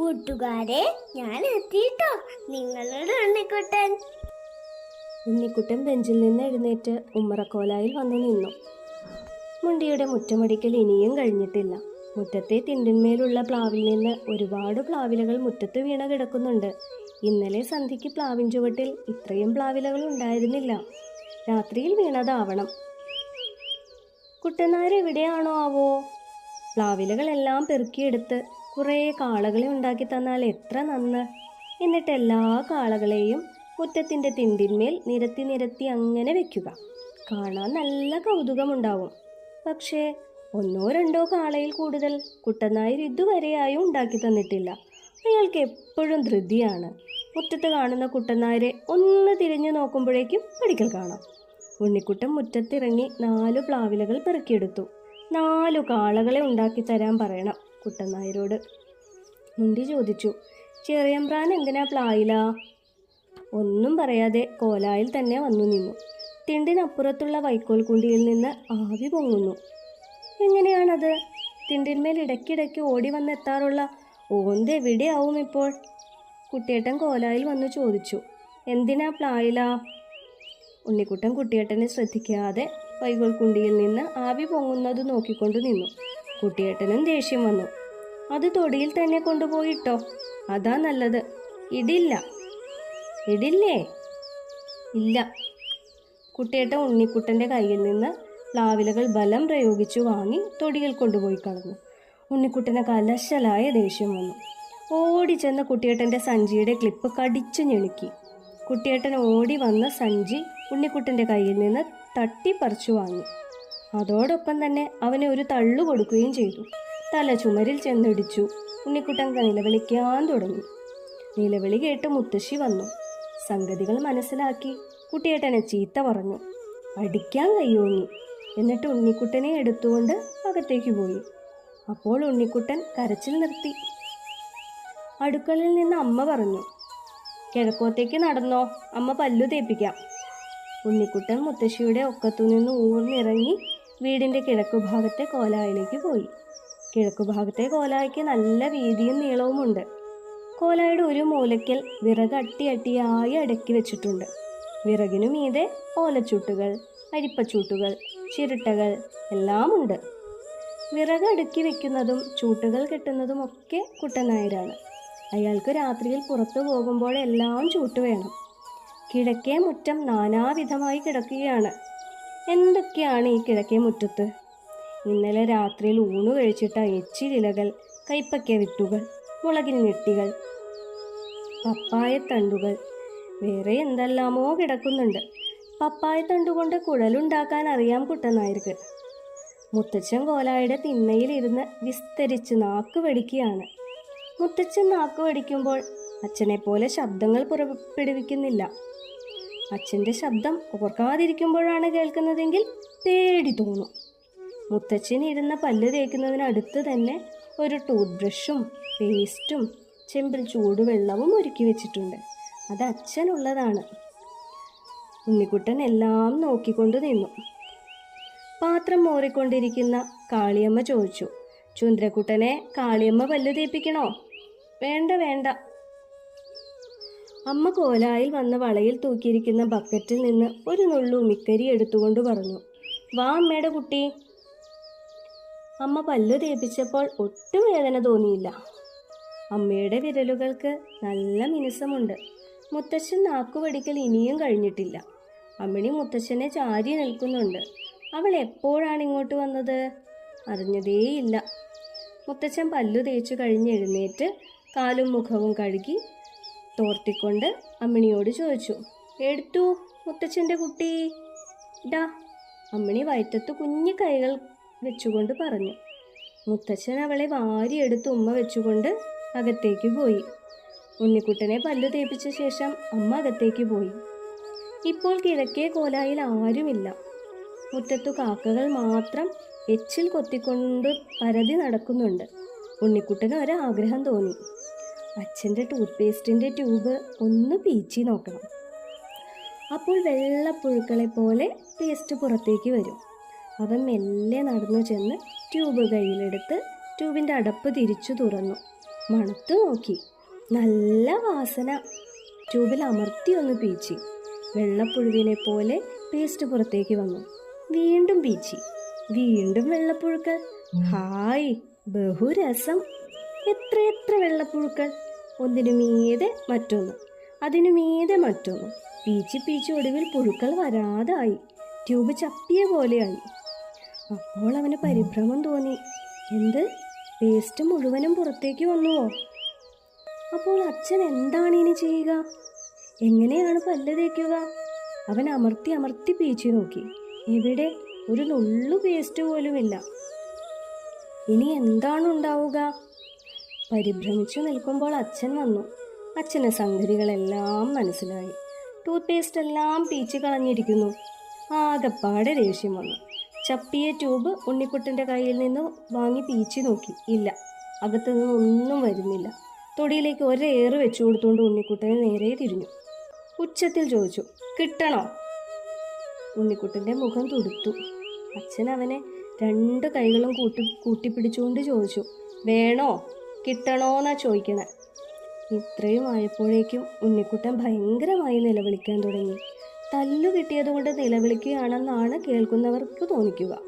കൂട്ടുകാരെ ഞാൻ എത്തിയിട്ടോ? നിങ്ങളുടെ ഉണ്ണിക്കുട്ടൻ. ഉണ്ണിക്കുട്ടൻ ബെഞ്ചിൽ നിന്ന് എഴുന്നേറ്റ് ഉമ്മറക്കോലായിൽ വന്നു നിന്നു. മുണ്ടിയുടെ മുറ്റമടിക്കൽ ഇനിയും കഴിഞ്ഞിട്ടില്ല. മുറ്റത്തെ തിണ്ടിന്മേലുള്ള പ്ലാവിൽ നിന്ന് ഒരുപാട് പ്ലാവിലകൾ മുറ്റത്ത് വീണ കിടക്കുന്നുണ്ട്. ഇന്നലെ സന്ധ്യയ്ക്ക് പ്ലാവിൻ ചുവട്ടിൽ ഇത്രയും പ്ലാവിലകൾ ഉണ്ടായിരുന്നില്ല. രാത്രിയിൽ വീണതാവണം. കുട്ടനാരെവിടെയാണോ ആവോ? പ്ലാവിലകളെല്ലാം പെറുക്കിയെടുത്ത് കുറേ കാളകളെ ഉണ്ടാക്കി തന്നാൽ എത്ര നന്ന്? എന്നിട്ട് എല്ലാ കാളകളെയും മുറ്റത്തിന്റെ തിണ്ടിന്മേൽ നിരത്തി നിരത്തി അങ്ങനെ വെക്കുക. കാണാൻ നല്ല കൗതുകമുണ്ടാവും. പക്ഷേ ഒന്നോ രണ്ടോ കാളയിൽ കൂടുതൽ കുട്ടനായർ ഇതുവരെയായും ഉണ്ടാക്കി തന്നിട്ടില്ല. അയാൾക്ക് എപ്പോഴും ധൃതിയാണ്. മുറ്റത്ത് കാണുന്ന കുട്ടനായരെ ഒന്ന് തിരിഞ്ഞു നോക്കുമ്പോഴേക്കും പഠിക്കൽ കാണാം. ഉണ്ണിക്കുട്ടൻ മുറ്റത്തിറങ്ങി നാലു പ്ലാവിലകൾ പെറുക്കിയെടുത്തു. നാലു കാളകളെ ഉണ്ടാക്കി തരാൻ പറയണം. കുട്ടനായരോട് മുണ്ടി ചോദിച്ചു ചെറിയമ്പ്രാൻ എന്തിനാ പ്ലായില? ഒന്നും പറയാതെ കോലായിൽ തന്നെ വന്നു നിന്നു. തിണ്ടിനപ്പുറത്തുള്ള വൈക്കോൽ കുണ്ടിയിൽ നിന്ന് ആവി പൊങ്ങുന്നു. എങ്ങനെയാണത്? തിണ്ടിന്മേൽ ഇടയ്ക്കിടയ്ക്ക് ഓടി വന്നെത്താറുള്ള ഓന്ത് എവിടെയാവും ഇപ്പോൾ? കുട്ടിയേട്ടൻ കോലായിൽ വന്നു ചോദിച്ചു എന്തിനാ പ്ലായില? ഉണ്ണിക്കുട്ടൻ കുട്ടിയേട്ടനെ ശ്രദ്ധിക്കാതെ വൈകോൽ കുണ്ടിയിൽ നിന്ന് ആവി പൊങ്ങുന്നത് നോക്കിക്കൊണ്ട് നിന്നു. കുട്ടിയേട്ടനും ദേഷ്യം വന്നു. അത് തൊടിയിൽ തന്നെ കൊണ്ടുപോയിട്ടോ? അതാ നല്ലത്. ഇടില്ല. ഇടില്ലേ? ഇല്ല. കുട്ടിയേട്ട ഉണ്ണിക്കുട്ടന്റെ കയ്യിൽ നിന്ന് പ്ലാവിലകൾ ബലം പ്രയോഗിച്ചു വാങ്ങി തൊടിയിൽ കൊണ്ടുപോയി കളഞ്ഞു. ഉണ്ണിക്കുട്ടന് കലശലായ ദേഷ്യം വന്നു. ഓടി ചെന്ന കുട്ടിയേട്ടന്റെ സഞ്ചിയുടെ ക്ലിപ്പ് കടിച്ചു ഞെളുക്കി. കുട്ടിയേട്ടൻ ഓടി വന്ന സഞ്ചി ഉണ്ണിക്കുട്ടന്റെ കയ്യിൽ നിന്ന് തട്ടിപ്പറിച്ചു വാങ്ങി. അതോടൊപ്പം തന്നെ അവനെ ഒരു തള്ളു കൊടുക്കുകയും ചെയ്തു. തല ചുമരിൽ ചെന്നിടിച്ചു. ഉണ്ണിക്കുട്ടങ്ക നിലവിളിക്കാൻ തുടങ്ങി. നിലവിളി കേട്ട് മുത്തശ്ശി വന്നു. സംഗതികൾ മനസ്സിലാക്കി കുട്ടിയേട്ടനെ ചീത്ത പറഞ്ഞു. അടിക്കാൻ കയ്യോങ്ങി എന്നിട്ട് ഉണ്ണിക്കുട്ടനെ എടുത്തുകൊണ്ട് അകത്തേക്ക് പോയി. അപ്പോൾ ഉണ്ണിക്കുട്ടൻ കരച്ചിൽ നിർത്തി. അടുക്കളയിൽ നിന്ന് അമ്മ പറഞ്ഞു കിഴക്കോത്തേക്ക് നടന്നോ? അമ്മ പല്ലു തേപ്പിക്കാം. ഉണ്ണിക്കുട്ടൻ മുത്തശ്ശിയുടെ ഒക്കത്തു നിന്ന് ഊർന്നിറങ്ങി വീടിന്റെ കിഴക്കുഭാഗത്തെ കോലായിലേക്ക് പോയി. കിഴക്കുഭാഗത്തെ കോലായ്ക്ക് നല്ല വീതിയും നീളവുമുണ്ട്. കോലായുടെ ഒരു മൂലയ്ക്കൽ വിറക് അട്ടി അട്ടിയായി അടുക്കി വെച്ചിട്ടുണ്ട്. വിറകിനു മീതെ ഓലച്ചൂട്ടുകൾ അരിപ്പച്ചൂട്ടുകൾ ചിരട്ടകൾ എല്ലാമുണ്ട്. വിറക് അടുക്കി വെക്കുന്നതും ചൂട്ടുകൾ കെട്ടുന്നതും ഒക്കെ കുട്ടനായരാണ്. അയാൾക്ക് രാത്രിയിൽ പുറത്തു പോകുമ്പോഴെല്ലാം ചൂട്ട് വേണം. കിഴക്കേ മുറ്റം നാനാവിധമായി കിടക്കുകയാണ്. എന്തൊക്കെയാണ് ഈ കിഴക്കേ മുറ്റത്ത്? ഇന്നലെ രാത്രിയിൽ ഊണ് കഴിച്ചിട്ട എച്ചിലിലകൾ കൈപ്പക്ക വിട്ടുകൾ മുളകിൻ ഞെട്ടികൾ പപ്പായത്തണ്ടുകൾ വേറെ എന്തെല്ലാമോ കിടക്കുന്നുണ്ട്. പപ്പായത്തണ്ടുകൊണ്ട് കുഴലുണ്ടാക്കാൻ അറിയാം കുട്ടനായർക്ക്. മുത്തച്ഛൻ കോലായുടെ തിണ്ണയിലിരുന്ന് വിസ്തരിച്ച് നാക്ക് വെടിക്കുകയാണ്. മുത്തച്ഛൻ നാക്ക് വെടിക്കുമ്പോൾ അച്ഛനെ പോലെ ശബ്ദങ്ങൾ പുറപ്പെടുവിക്കുന്നില്ല. അച്ഛന്റെ ശബ്ദം ഓർക്കാതിരിക്കുമ്പോഴാണ് കേൾക്കുന്നതെങ്കിൽ പേടി തോന്നും. മുത്തച്ഛൻ ഇരുന്ന പല്ല് തേക്കുന്നതിനടുത്ത് തന്നെ ഒരു ടൂത്ത് ബ്രഷും പേസ്റ്റും ചെമ്പിൽ ചൂടുവെള്ളവും ഒരുക്കി വെച്ചിട്ടുണ്ട്. അത് അച്ഛനുള്ളതാണ്. ഉണ്ണിക്കുട്ടൻ എല്ലാം നോക്കിക്കൊണ്ട് നിന്നു. പാത്രം മോറിക്കൊണ്ടിരിക്കുന്ന കാളിയമ്മ ചോദിച്ചു ചുന്ദ്രക്കുട്ടനെ കാളിയമ്മ പല്ല് തേപ്പിക്കണോ? വേണ്ട വേണ്ട. അമ്മ കോലായിൽ വന്ന വളയിൽ തൂക്കിയിരിക്കുന്ന ബക്കറ്റിൽ നിന്ന് ഒരു നുള്ളു മിക്കരി എടുത്തുകൊണ്ട് പറഞ്ഞു വാ അമ്മയുടെ കുട്ടി. അമ്മ പല്ലു തേപ്പിച്ചപ്പോൾ ഒട്ടും വേദന തോന്നിയില്ല. അമ്മയുടെ വിരലുകൾക്ക് നല്ല മിനുസമുണ്ട്. മുത്തച്ഛൻ നാക്കുപടിക്കൽ ഇനിയും കഴിഞ്ഞിട്ടില്ല. അമ്മിണി മുത്തച്ഛനെ ചാരി നിൽക്കുന്നുണ്ട്. അവൾ എപ്പോഴാണ് ഇങ്ങോട്ട് വന്നത്? അറിഞ്ഞതേയില്ല. മുത്തച്ഛൻ പല്ലു തേച്ചു കഴിഞ്ഞ് എഴുന്നേറ്റ് കാലും മുഖവും കഴുകി തോർത്തിക്കൊണ്ട് അമ്മിണിയോട് ചോദിച്ചു എടുത്തു മുത്തച്ഛന്റെ കുട്ടി? ഡാ അമ്മിണി വയറ്റത്ത് കുഞ്ഞു കൈകൾ വെച്ചുകൊണ്ട് പറഞ്ഞു. മുത്തച്ഛൻ അവളെ വാരിയെടുത്ത് ഉമ്മ വെച്ചുകൊണ്ട് അകത്തേക്ക് പോയി. ഉണ്ണിക്കുട്ടനെ പല്ലു തേപ്പിച്ച ശേഷം അമ്മ അകത്തേക്ക് പോയി. ഇപ്പോൾ കിഴക്കേ കോലായിൽ ആരുമില്ല. മുറ്റത്തു കാക്കകൾ മാത്രം എച്ചിൽ കൊത്തിക്കൊണ്ട് പരതി നടക്കുന്നുണ്ട്. ഉണ്ണിക്കുട്ടന് ഒരാഗ്രഹം തോന്നി. അച്ഛന്റെ ടൂത്ത് പേസ്റ്റിന്റെ ട്യൂബ് ഒന്ന് പീച്ചി നോക്കണം. അപ്പോൾ വെള്ളപ്പുഴുക്കളെ പോലെ പേസ്റ്റ് പുറത്തേക്ക് വരും. അവൻ മെല്ലെ നടന്നു ചെന്ന് ട്യൂബ് കയ്യിലെടുത്ത് ട്യൂബിന്റെ അടപ്പ് തിരിച്ചു തുറന്നു. മണത്തു നോക്കി. നല്ല വാസന. ട്യൂബിൽ അമർത്തി ഒന്ന് പീച്ചി. വെള്ളപ്പുഴുവിനെ പോലെ പേസ്റ്റ് പുറത്തേക്ക് വന്നു. വീണ്ടും പീച്ചി. വീണ്ടും വെള്ളപ്പുഴുക്കൾ. ഹായ് ബഹുരസം. എത്രയെത്ര വെള്ളപ്പുഴുക്കൾ? ഒന്നിനു മീതെ മറ്റൊന്ന്. അതിനു മീതെ മറ്റൊന്ന്. പീച്ചി പീച്ചി ഒടുവിൽ പുഴുക്കൾ വരാതായി. ട്യൂബ് ചപ്പിയ പോലെയായി. അപ്പോൾ അവന് പരിഭ്രമം തോന്നി. എന്ത്? വേസ്റ്റ് മുഴുവനും പുറത്തേക്ക് വന്നുവോ? അപ്പോൾ അച്ഛൻ എന്താണ് ഇനി ചെയ്യുക? എങ്ങനെയാണ് പല്ല് തേക്കുക? അവൻ അമർത്തി അമർത്തി പീച്ചു നോക്കി. ഇവിടെ ഒരു നുള്ളു വേസ്റ്റ് പോലുമില്ല. ഇനി എന്താണ് ഉണ്ടാവുക? പരിഭ്രമിച്ചു നിൽക്കുമ്പോൾ അച്ഛൻ വന്നു. അച്ഛന് സംഗതികളെല്ലാം മനസ്സിലായി. ടൂത്ത് പേസ്റ്റ് എല്ലാം പീച്ച് കളഞ്ഞിരിക്കുന്നു. ആകെപ്പാടെ ദേഷ്യം വന്നു. ചപ്പിയ ട്യൂബ് ഉണ്ണിക്കുട്ടന്റെ കയ്യിൽ നിന്ന് വാങ്ങി പീച്ചി നോക്കി. ഇല്ല അകത്തു നിന്ന് ഒന്നും വരുന്നില്ല. തൊടിയിലേക്ക് ഒരേറ് വെച്ചു കൊടുത്തുകൊണ്ട് ഉണ്ണിക്കുട്ടനെ നേരെ തിരിഞ്ഞു. ഉച്ചത്തിൽ ചോദിച്ചു കിട്ടണോ? ഉണ്ണിക്കുട്ടന്റെ മുഖം തുടുത്തു. അച്ഛൻ അവനെ രണ്ട് കൈകളും കൂട്ടി കൂട്ടിപ്പിടിച്ചുകൊണ്ട് ചോദിച്ചു വേണോ? കിട്ടണോന്നാ ചോദിക്കണേ? ഇത്രയും ആയപ്പോഴേക്കും ഉണ്ണിക്കുട്ടൻ ഭയങ്കരമായി നിലവിളിക്കാൻ തുടങ്ങി. തല്ലു കിട്ടിയതുകൊണ്ട് നിലവിളിക്കുകയാണെന്നാണ് കേൾക്കുന്നവർക്ക് തോന്നിക്കുക.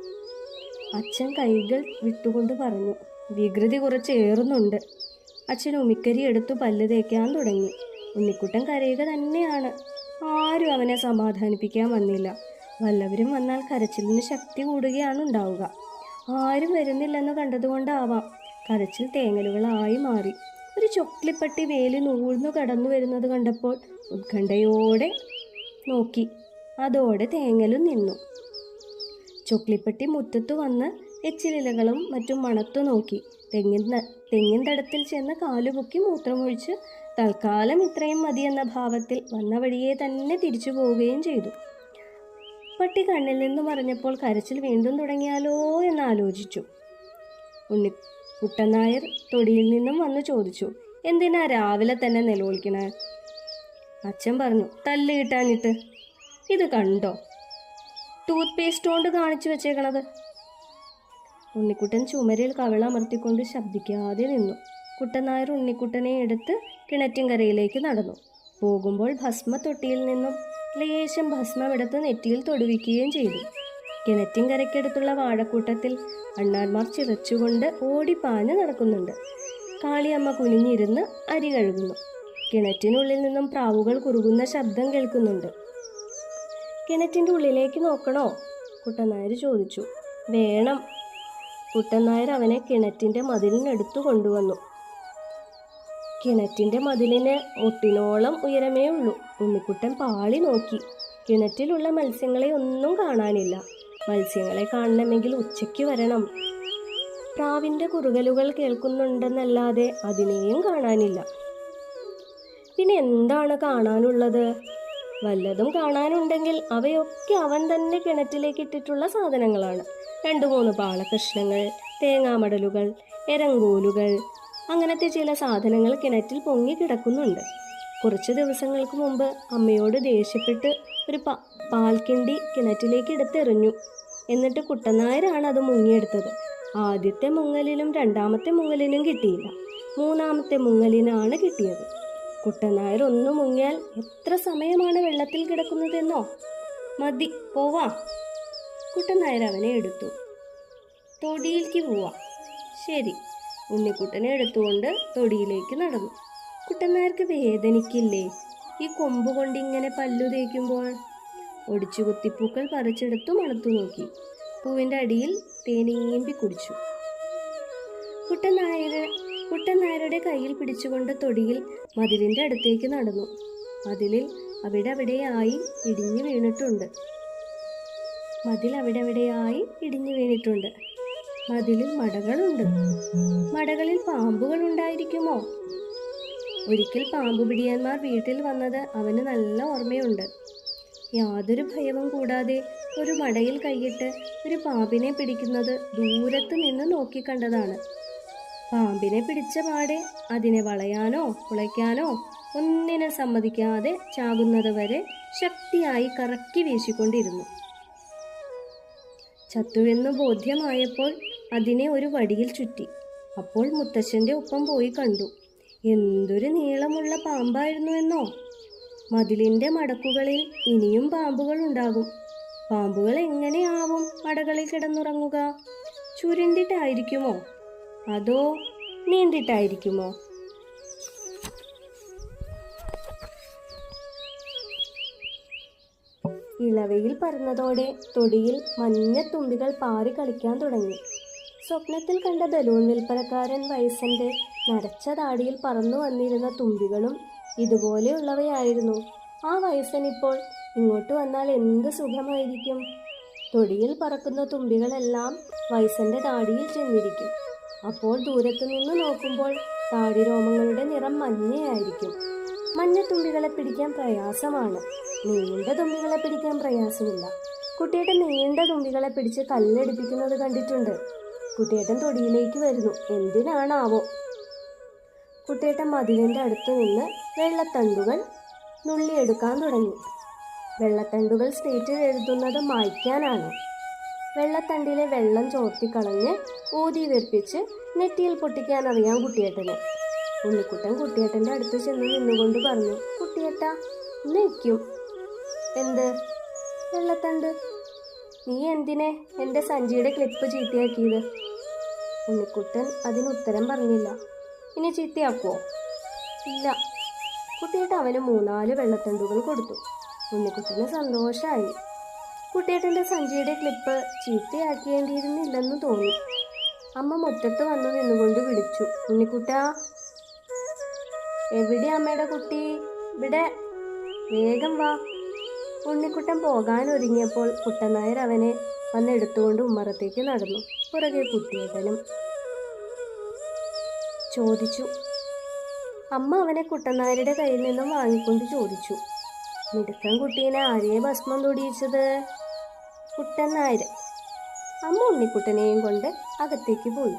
അച്ഛൻ കൈകൾ വിട്ടുകൊണ്ട് പറഞ്ഞു വികൃതി കുറച്ച് ഏറുന്നുണ്ട്. അച്ഛൻ ഉമിക്കരി എടുത്തു പല്ല് തേക്കാൻ തുടങ്ങി. ഉണ്ണിക്കുട്ടൻ കരയുക തന്നെയാണ്. ആരും അവനെ സമാധാനിപ്പിക്കാൻ വന്നില്ല. വല്ലവരും വന്നാൽ കരച്ചിലിന് ശക്തി കൂടുകയാണ് ഉണ്ടാവുക ആരും വരുന്നില്ലെന്ന് കണ്ടതുകൊണ്ടാവാം കരച്ചിൽ തേങ്ങലുകളായി മാറി. ഒരു ചൊക്ലിപ്പട്ടി വേലി നൂഴ്ന്നു കടന്നു വരുന്നത് കണ്ടപ്പോൾ ഉത്കണ്ഠയോടെ നോക്കി. അതോടെ തേങ്ങലും നിന്നു. ചുക്ലിപ്പെട്ടി മുറ്റത്തു വന്ന് എച്ചിലിലകളും മറ്റും മണത്തു നോക്കി. തെങ്ങിൻ തെങ്ങിൻ തടത്തിൽ ചെന്ന് കാലുപൊക്കി മൂത്രമൊഴിച്ച് തൽക്കാലം ഇത്രയും മതി എന്ന ഭാവത്തിൽ വന്ന വഴിയെ തന്നെ തിരിച്ചു പോവുകയും ചെയ്തു. പട്ടി കണ്ണിൽ നിന്ന് പറഞ്ഞപ്പോൾ കരച്ചിൽ വീണ്ടും തുടങ്ങിയാലോ എന്ന് ആലോചിച്ചു. ഉണ്ണി കുട്ടനായർ തൊടിയിൽ നിന്നും വന്ന് ചോദിച്ചു എന്തിനാ രാവിലെ തന്നെ നിലവിളിക്കണേ? അച്ഛൻ പറഞ്ഞു തല്ല് കിട്ടാഞ്ഞിട്ട്. ഇത് കണ്ടോ? ടൂത്ത് പേസ്റ്റ് കൊണ്ട് കാണിച്ചു വെച്ചേക്കണത്. ഉണ്ണിക്കുട്ടൻ ചുമരിൽ കവിളമർത്തിക്കൊണ്ട് ശബ്ദിക്കാതെ നിന്നു. കുട്ടനായർ ഉണ്ണിക്കുട്ടനെ എടുത്ത് കിണറ്റിൻകരയിലേക്ക് നടന്നു. പോകുമ്പോൾ ഭസ്മ തൊട്ടിയിൽ നിന്നും ലേശം ഭസ്മമെടുത്ത് നെറ്റിയിൽ തൊടുവിക്കുകയും ചെയ്തു. കിണറ്റിൻകരയ്ക്കടുത്തുള്ള വാഴക്കൂട്ടത്തിൽ അണ്ണാന്മാർ ചിറച്ചുകൊണ്ട് ഓടിപ്പാഞ്ഞ് നടക്കുന്നുണ്ട്. കാളിയമ്മ കുനിഞ്ഞിരുന്ന് അരി കഴുകുന്നു. കിണറ്റിനുള്ളിൽ നിന്നും പ്രാവുകൾ കുറുകുന്ന ശബ്ദം കേൾക്കുന്നുണ്ട്. കിണറ്റിന്റെ ഉള്ളിലേക്ക് നോക്കണോ? കുട്ടനായർ ചോദിച്ചു. വേണം. കുട്ടനായർ അവനെ കിണറ്റിന്റെ മതിലിനടുത്തു കൊണ്ടുവന്നു. കിണറ്റിന്റെ മതിലിന് ഒട്ടിനോളം ഉയരമേ ഉള്ളൂ. ഉണ്ണിക്കുട്ടൻ പാളി നോക്കി. കിണറ്റിലുള്ള മത്സ്യങ്ങളെ ഒന്നും കാണാനില്ല. മത്സ്യങ്ങളെ കാണണമെങ്കിൽ ഉച്ചയ്ക്ക് വരണം. പ്രാവിന്റെ കുറുകലുകൾ കേൾക്കുന്നുണ്ടെന്നല്ലാതെ അതിനെയും കാണാനില്ല. പിന്നെ എന്താണ് കാണാനുള്ളത്? വല്ലതും കാണാനുണ്ടെങ്കിൽ അവയൊക്കെ അവൻ തന്നെ കിണറ്റിലേക്ക് ഇട്ടിട്ടുള്ള സാധനങ്ങളാണ്. രണ്ട് മൂന്ന് പാളകൃഷ്ണങ്ങൾ തേങ്ങാമടലുകൾ എരങ്കോലുകൾ അങ്ങനത്തെ ചില സാധനങ്ങൾ കിണറ്റിൽ പൊങ്ങി കിടക്കുന്നുണ്ട്. കുറച്ച് ദിവസങ്ങൾക്ക് മുമ്പ് അമ്മയോട് ദേഷ്യപ്പെട്ട് ഒരു പ പാൽക്കിണ്ടി കിണറ്റിലേക്ക് എടുത്തെറിഞ്ഞു. എന്നിട്ട് കുട്ടനായരാണ് അത് മുങ്ങിയെടുത്തത്. ആദ്യത്തെ മുങ്ങലിലും രണ്ടാമത്തെ മുങ്ങലിനും കിട്ടിയില്ല. മൂന്നാമത്തെ മുങ്ങലിനാണ് കിട്ടിയത്. കുട്ടനായർ ഒന്ന് മുങ്ങിയാൽ എത്ര സമയമാണ് വെള്ളത്തിൽ കിടക്കുന്നതെന്നോ? മതി പോവാ. കുട്ടനായർ അവനെ എടുത്തു. തൊടിയിലേക്ക് പോവാ. ശരി. ഉണ്ണിക്കുട്ടനെ എടുത്തുകൊണ്ട് തൊടിയിലേക്ക് നടന്നു. കുട്ടനായർക്ക് വേദനിക്കില്ലേ? ഈ കൊമ്പ് കൊണ്ട് ഇങ്ങനെ പല്ലു തേക്കുമ്പോൾ? ഒടിച്ചു കുത്തിപ്പൂക്കൾ പറിച്ചെടുത്തു മണത്തു നോക്കി. പൂവിന്റെ അടിയിൽ തേനീമ്പി കുടിച്ചു. കുട്ടനായർ കയ്യിൽ പിടിച്ചുകൊണ്ട് തൊടിയിൽ മതിലിന്റെ അടുത്തേക്ക് നടന്നു. മതിലിൽ അവിടെ അവിടെയായി ഇടിഞ്ഞു വീണിട്ടുണ്ട്. മതിൽ അവിടെ അവിടെയായി ഇടിഞ്ഞു വീണിട്ടുണ്ട്. മതിലിൽ മടകളുണ്ട്. മടകളിൽ പാമ്പുകൾ ഉണ്ടായിരിക്കുമോ? ഒരിക്കൽ പാമ്പ് പിടിയന്മാർ വീട്ടിൽ വന്നത് അവന് നല്ല ഓർമ്മയുണ്ട്. യാതൊരു ഭയവും കൂടാതെ ഒരു മടയിൽ കൈയിട്ട് ഒരു പാമ്പിനെ പിടിക്കുന്നത് ദൂരത്ത് നിന്ന് നോക്കിക്കണ്ടതാണ്. പാമ്പിനെ പിടിച്ച പാടെ. അതിനെ വളയാനോ കുളയ്ക്കാനോ ഒന്നിനെ സമ്മതിക്കാതെ ചാകുന്നത് വരെ ശക്തിയായി കറക്കി വീശിക്കൊണ്ടിരുന്നു. ചത്തുവെന്ന് ബോധ്യമായപ്പോൾ അതിനെ ഒരു വടിയിൽ ചുറ്റി. അപ്പോൾ മുത്തശ്ശന്റെ ഒപ്പം പോയി കണ്ടു. എന്തൊരു നീളമുള്ള പാമ്പായിരുന്നു എന്നോ? മതിലിന്റെ മടക്കുകളിൽ ഇനിയും പാമ്പുകൾ ഉണ്ടാകും. പാമ്പുകൾ എങ്ങനെയാവും മടകളിൽ കിടന്നുറങ്ങുക? ചുരുണ്ടിട്ടായിരിക്കുമോ? അതോ നീണ്ടിട്ടായിരിക്കുമോ ഇളവയിൽ പറന്നതോടെ തൊടിയിൽ മഞ്ഞ തുമ്പികൾ പാറി കളിക്കാൻ തുടങ്ങി. സ്വപ്നത്തിൽ കണ്ട ബലൂൺ വിൽപ്പനക്കാരൻ വയസ്സന്റെ നരച്ച താടിയിൽ പറന്നു വന്നിരുന്ന തുമ്പികളും ഇതുപോലെയുള്ളവയായിരുന്നു. ആ വയസ്സൻ ഇപ്പോൾ ഇങ്ങോട്ട് വന്നാൽ എന്ത് സുഖമായിരിക്കും? തൊടിയിൽ പറക്കുന്ന തുമ്പികളെല്ലാം വയസ്സന്റെ താടിയിൽ ചെന്നിരിക്കും. അപ്പോൾ ദൂരത്തു നിന്ന് നോക്കുമ്പോൾ താടി രോമങ്ങളുടെ നിറം മഞ്ഞയായിരിക്കും. മഞ്ഞ തുമ്പികളെ പിടിക്കാൻ പ്രയാസമാണ്. നീണ്ട തുമ്പികളെ പിടിക്കാൻ പ്രയാസമില്ല. കുട്ടിയേട്ടൻ നീണ്ട തുമ്പികളെ പിടിച്ച് കല്ലെടുപ്പിക്കുന്നത് കണ്ടിട്ടുണ്ട്. കുട്ടിയേട്ടൻ തൊടിയിലേക്ക് വരുന്നു. എന്തിനാണാവോ? കുട്ടിയേട്ടൻ മതിലിന്റെ അടുത്ത് നിന്ന് വെള്ളത്തണ്ടുകൾ നുള്ളിയെടുക്കാൻ തുടങ്ങി. വെള്ളത്തണ്ടുകൾ സ്റ്റേറ്റിൽ എഴുതുന്നത് മായ്ക്കാനാണ്. വെള്ളത്തണ്ടിലെ വെള്ളം ചോർത്തിക്കളഞ്ഞ് ഊതി വെപ്പിച്ച് നെറ്റിയിൽ പൊട്ടിക്കാൻ അറിയാം കുട്ടിയേട്ടന്. ഉണ്ണിക്കുട്ടൻ കുട്ടിയേട്ടന്റെ അടുത്ത് ചെന്ന് നിന്നുകൊണ്ട് പറഞ്ഞു കുട്ടിയേട്ട നിൽക്കും. എന്ത്? വെള്ളത്തണ്ട്. നീ എന്തിനെ? എന്റെ സഞ്ചിയുടെ ക്ലിപ്പ് ചീത്തയാക്കിയത്. ഉണ്ണിക്കുട്ടൻ അതിന് ഉത്തരം പറഞ്ഞില്ല. ഇനി ചീത്തയാക്കുമോ ഇല്ല. കുട്ടിയേട്ട അവന് മൂന്നാൽ വെള്ളത്തണ്ടുകൾ കൊടുത്തു. ഉണ്ണിക്കുട്ടന് സന്തോഷമായി കുട്ടിയേട്ടന്റെ സഞ്ചിയുടെ ക്ലിപ്പ് ചീത്തയാക്കേണ്ടിയിരുന്നില്ലെന്ന് തോന്നി. അമ്മ മുറ്റത്ത് വന്നു നിന്നുകൊണ്ട് വിളിച്ചു. ഉണ്ണിക്കുട്ട എവിടെ അമ്മയുടെ കുട്ടി? ഇവിടെ വേഗം വാ. ഉണ്ണിക്കുട്ടൻ പോകാൻ ഒരുങ്ങിയപ്പോൾ കുട്ടനായർ അവനെ വന്ന് എടുത്തുകൊണ്ട് ഉമ്മറത്തേക്ക് നടന്നു. പുറകെ കുട്ടിയേട്ടനും ചോദിച്ചു. അമ്മ അവനെ കുട്ടനായരുടെ കയ്യിൽ നിന്നും വാങ്ങിക്കൊണ്ട് ചോദിച്ചു. മിടുക്കൻ കുട്ടീനെ ആരെയെ ഭസ്മം തൊടിയിച്ചത്? കുട്ടനായർ അമ്മ ഉണ്ണിക്കുട്ടനെയും കൊണ്ട് അകത്തേക്ക് പോയി.